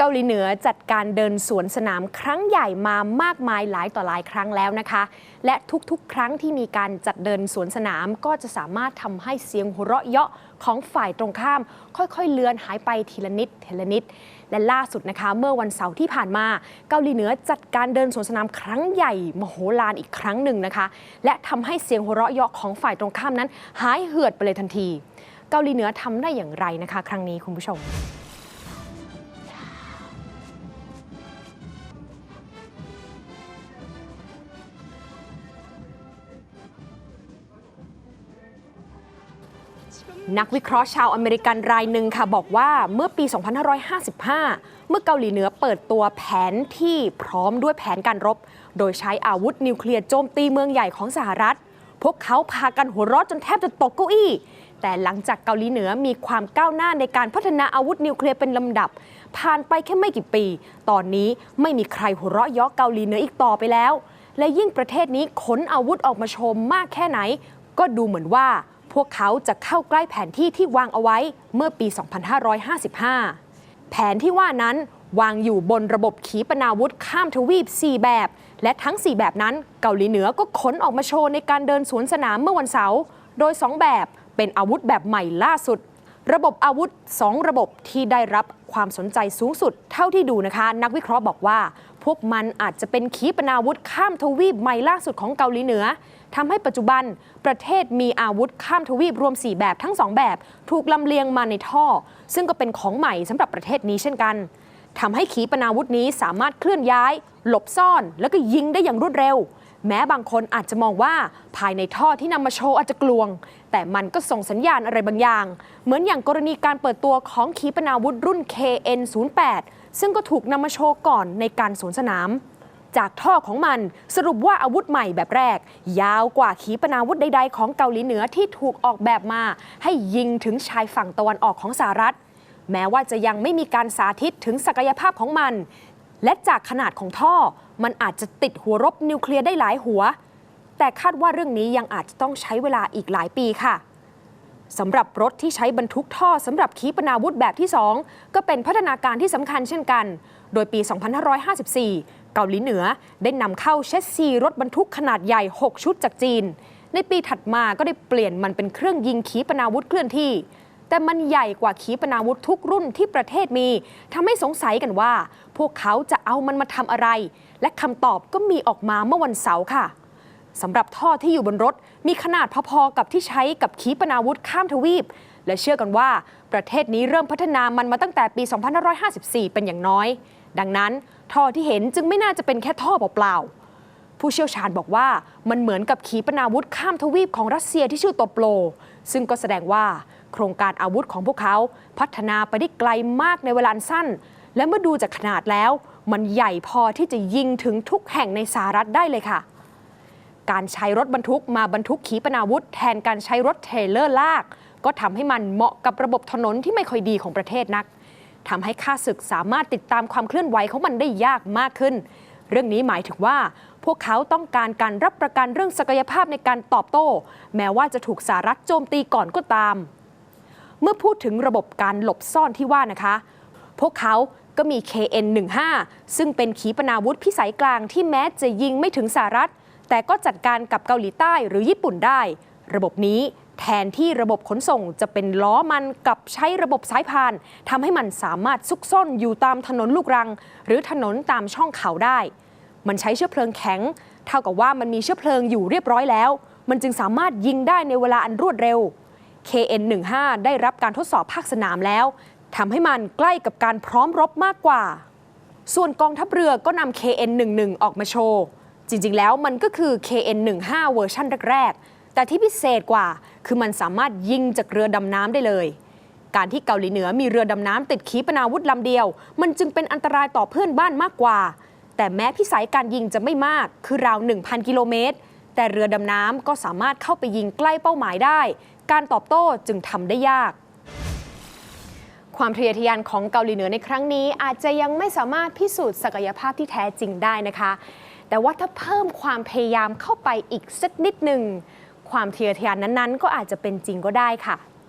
เกาหลีเหนือจัดการเดินสวนสนามครั้งใหญ่มามากมายหลายต่อหลายครั้งแล้วนะคะ และทุกๆ ครั้งที่มีการจัดเดินสวนสนามก็จะสามารถทำให้เสียงหัวเราะเยาะของฝ่ายตรงข้าม ค่อยๆ เลือนหายไปทีละนิดทีละนิด และล่าสุดนะคะ เมื่อวันเสาร์ที่ผ่านมา เกาหลีเหนือจัดการเดินสวนสนามครั้งใหญ่มโหฬารอีกครั้งหนึ่งนะคะ และทำให้เสียงหัวเราะเยาะของฝ่ายตรงข้ามนั้น หายเหือดไปเลยทันที เกาหลีเหนือทำได้อย่างไรนะคะ ครั้งนี้คุณผู้ชม นักวิเคราะห์ชาวอเมริกันรายหนึ่งค่ะบอกว่าเมื่อปี 2555 เมื่อเกาหลีเหนือเปิดตัวแผนที่พร้อมด้วยแผนการรบ โดยใช้อาวุธนิวเคลียร์โจมตีเมืองใหญ่ของสหรัฐ พวกเขาพากันหัวเราะจนแทบจะตกเก้าอี้ แต่หลังจากเกาหลีเหนือมีความก้าวหน้าในการพัฒนาอาวุธนิวเคลียร์เป็นลำดับ ผ่านไปแค่ไม่กี่ปี ตอนนี้ไม่มีใครหัวเราะยาะเกาหลีเหนืออีกต่อไปแล้ว และยิ่งประเทศนี้ขนอาวุธออกมาชมมากแค่ไหน ก็ดูเหมือนว่า พวกเขาจะเข้าใกล้แผนที่ที่วางเอาไว้เมื่อปี 2555 แผนที่ว่านั้นวางอยู่บนระบบขีปนาวุธข้ามทวีป 4 แบบ และทั้ง 4 แบบนั้นเกาหลีเหนือก็ขนออกมาโชว์ในการเดินสวนสนามเมื่อวันเสาร์ โดย 2 แบบเป็นอาวุธแบบใหม่ล่าสุด ระบบอาวุธ 2 ระบบที่ได้รับความสนใจสูงสุด เท่าที่ดูนะคะ นักวิเคราะห์บอกว่า พวกมันอาจจะเป็นขีปนาวุธข้ามทวีปใหม่ล่าสุดของเกาหลีเหนือทำให้ปัจจุบันประเทศมีอาวุธข้ามทวีปรวม 4 แบบทั้ง 2 แบบ ถูกลำเลียงมาในท่อ ซึ่งก็เป็นของใหม่สำหรับประเทศนี้เช่นกันทำให้ขีปนาวุธนี้สามารถเคลื่อนย้าย หลบซ่อน แล้วก็ยิงได้อย่างรวดเร็ว แม้บางคนอาจจะมองว่าภายในท่อที่นำมาโชว์อาจจะกลวง แต่มันก็ส่งสัญญาณอะไรบางอย่าง เหมือนอย่างกรณีการเปิดตัวของขีปนาวุธรุ่น KN08 ซึ่งก็ถูกนำมาโชว์ก่อนในการสวนสนาม จากท่อของมันสรุปว่าอาวุธใหม่แบบแรก ยาวกว่าขีปนาวุธใดๆ ของเกาหลีเหนือที่ถูกออกแบบมา ให้ยิงถึงชายฝั่งตะวันออกของสหรัฐ แม้ว่าจะยังไม่มีการสาธิตถึงศักยภาพของมัน และจากขนาดของท่อ มันอาจจะติดหัวรบนิวเคลียร์ได้หลายหัว แต่คาดว่าเรื่องนี้ยังอาจจะต้องใช้เวลาอีกหลายปีค่ะสำหรับรถที่ใช้บรรทุกท่อสำหรับขีปนาวุธแบบที่ 2 ก็เป็นพัฒนาการที่สำคัญเช่นกัน โดยปี 2554 เกาหลีเหนือได้นำเข้าเชสซีรถบรรทุกขนาดใหญ่ 6 ชุดจากจีน ในปีถัดมาก็ได้เปลี่ยนมันเป็นเครื่องยิงขีปนาวุธเคลื่อนที่ แต่มันใหญ่กว่าขีปนาวุธทุกรุ่นที่ประเทศมีทำให้สงสัยกันว่า พวกเขาจะเอามันมาทำอะไร และคำตอบก็มีออกมาเมื่อวันเสาร์ค่ะสำหรับท่อที่อยู่บนรถมีขนาดพอๆกับที่ใช้กับขีปนาวุธข้ามทวีป และเชื่อกันว่าประเทศนี้เริ่มพัฒนามันมาตั้งแต่ปี 2554 เป็นอย่างน้อย ดังนั้นท่อที่เห็นจึงไม่น่าจะเป็นแค่ท่อเปล่าๆผู้เชี่ยวชาญบอกว่ามันเหมือนกับขีปนาวุธข้ามทวีปของรัสเซียที่ชื่อโตโปรซึ่งก็แสดงว่า โครงการอาวุธของพวกเขา พัฒนาไปได้ไกลมากในเวลาสั้น และเมื่อดูจากขนาดแล้ว มันใหญ่พอที่จะยิงถึงทุกแห่งในสหรัฐได้เลยค่ะ การใช้รถบรรทุกมาบรรทุกขีปนาวุธ แทนการใช้รถเทรลเลอร์ลาก ก็ทำให้มันเหมาะกับระบบถนนที่ไม่ค่อยดีของประเทศนักทำให้ข้าศึกสามารถติดตามความเคลื่อนไหวของมันได้ยากมากขึ้น เรื่องนี้หมายถึงว่าพวกเขาต้องการการรับประกันเรื่องศักยภาพในการตอบโต้ แม้ว่าจะถูกสหรัฐโจมตีก่อนก็ตาม เมื่อพูดถึงระบบการหลบซ่อนที่ว่านะคะ พวกเขาก็มี KN15 ซึ่งเป็นขีปนาวุธพิสัยกลางที่แม้จะยิงไม่ถึงสหรัฐ แต่ก็จัดการกับเกาหลีใต้หรือญี่ปุ่นได้ ระบบนี้แทนที่ระบบขนส่งจะเป็นล้อมันกับใช้ระบบสายพานทำให้มันสามารถซุกซ่อนอยู่ตามถนนลูกรัง หรือถนนตามช่องเขาได้ มันใช้เชื้อเพลิงแข็ง เท่ากับว่ามันมีเชื้อเพลิงอยู่เรียบร้อยแล้ว มันจึงสามารถยิงได้ในเวลาอันรวดเร็ว KN15 ได้รับการทดสอบภาคสนามแล้วทำให้มันใกล้กับการพร้อมรบมากกว่า ส่วนกองทัพเรือก็นำ KN11 ออกมาโชว์ จริง ๆ แล้วมันก็คือ KN15 เวอร์ชันแรก ๆ แต่ที่พิเศษกว่า คือมันสามารถยิงจากเรือดำน้ำได้เลย การที่เกาหลีเหนือมีเรือดำน้ำติดขีปนาวุธลำเดียว มันจึงเป็นอันตรายต่อเพื่อนบ้านมากกว่า แต่แม้พิสัยการยิงจะไม่มาก คือราว 1,000 กิโลเมตร แต่เรือดำน้ำก็สามารถเข้าไปยิงใกล้เป้าหมายได้ การตอบโต้จึงทำได้ยาก ความทะเยอทะยานของเกาหลีเหนือในครั้งนี้ อาจจะยังไม่สามารถพิสูจน์ศักยภาพที่แท้จริงได้นะคะ แต่ว่าถ้าเพิ่มความพยายามเข้าไปอีกสักนิดหนึ่งความทะเยอทะยานนั้นๆ ก็อาจจะเป็นจริงก็ได้ค่ะ